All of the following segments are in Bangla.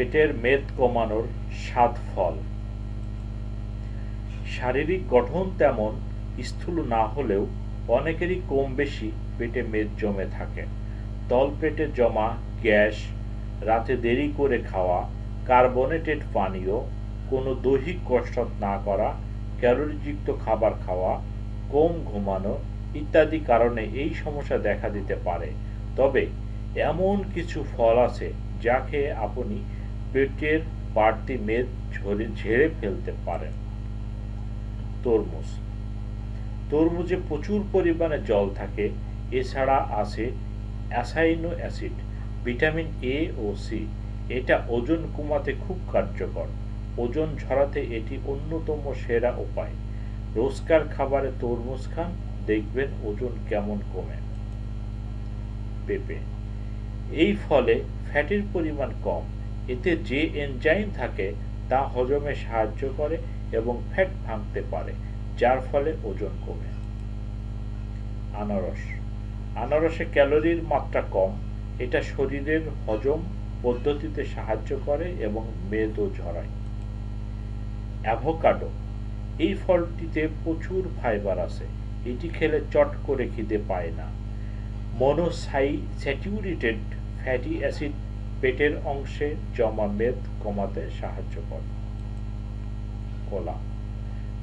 পেটের মেদ কমানোর সাত ফল। শারীরিক গঠন তেমন স্থূল না হলেও অনেকেরই কম বেশি পেটে মেদ জমে থাকে। তলপেটে জমা গ্যাস, রাতে দেরি করে খাওয়া, কার্বনেটেড পানীয়, কোনো দৈহিক কসরত না করা, ক্যালোরিযুক্ত খাবার খাওয়া, কম ঘুমানো ইত্যাদি কারণে এই সমস্যা দেখা দিতে পারে। তবে এমন কিছু ফল আছে যা খেয়ে আপনি পেটের বাড়তি মেদ ঝরে ঝেড়ে ফেলতে পারেন তরমুজ। তরমুজে প্রচুর পরিমাণে জল থাকে, এছাড়া আছে অ্যাসাইনো অ্যাসিড, ভিটামিন এ ও সি এটা ওজন কমাতে খুব কার্যকর। ওজন ঝরাতে এটি অন্যতম সেরা উপায়। রোজকার খাবারে তরমুজ খান, দেখবেন ওজন কেমন কমে। পেঁপে। এই ফলে ফ্যাটের পরিমাণ কম এতে যে এনজাইম থাকে তা হজমে সাহায্য করে এবং ফ্যাট ভাঙতে পারে, যার ফলে ওজন কমে। আনারস। আনারসে ক্যালোরির মাত্রা কম। এটা শরীরের হজম পদ্ধতিতে সাহায্য করে এবং মেদও ঝরায়। অ্যাভোকাডো। এই ফলটিতে প্রচুর ফাইবার আছে। এটি খেলে চট করে খিদে পায় না। মনোসাই স্যাচুরেটেড ফ্যাটি অ্যাসিড পেটের অংশে জমা মেদ কমাতে সাহায্য করে। কলা।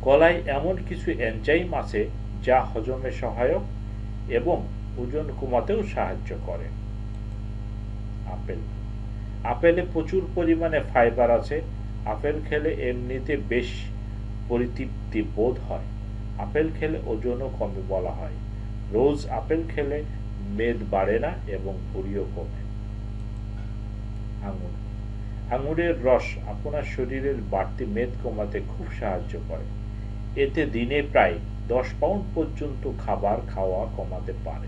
কলায় এমন কিছু এনজাইম আছে যা হজমে সহায়ক এবং ওজন কমাতেও সাহায্য করে। আপেল। আপেলে প্রচুর পরিমাণে ফাইবার আছে। আপেল খেলে এমনিতে বেশ পরিতৃপ্তি বোধ হয়। আপেল খেলে ওজনও কমে বলা হয়। রোজ আপেল খেলে মেদ বাড়ে না এবং ভুঁড়িও কমে। আঙুর। আঙুরের রস আপনার শরীরের বাড়তি মেদ কমাতে খুব সাহায্য করে। এতে দিনে প্রায় দশ পাউন্ড পর্যন্ত খাবার খাওয়া কমাতে পারে।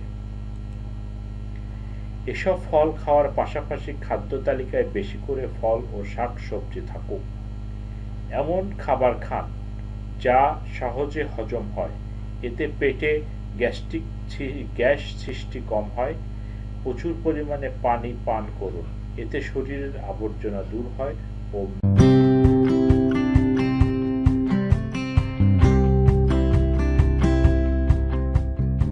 এসব ফল খাওয়ার পাশাপাশি খাদ্য তালিকায় বেশি করে ফল ও শাক সবজি থাকুক। এমন খাবার খান যা সহজে হজম হয়। এতে পেটে গ্যাস্ট্রিক গ্যাস সৃষ্টি কম হয়। প্রচুর পরিমাণে পানি পান করুন। এতে শরীরের আবর্জনা দূর হয় ও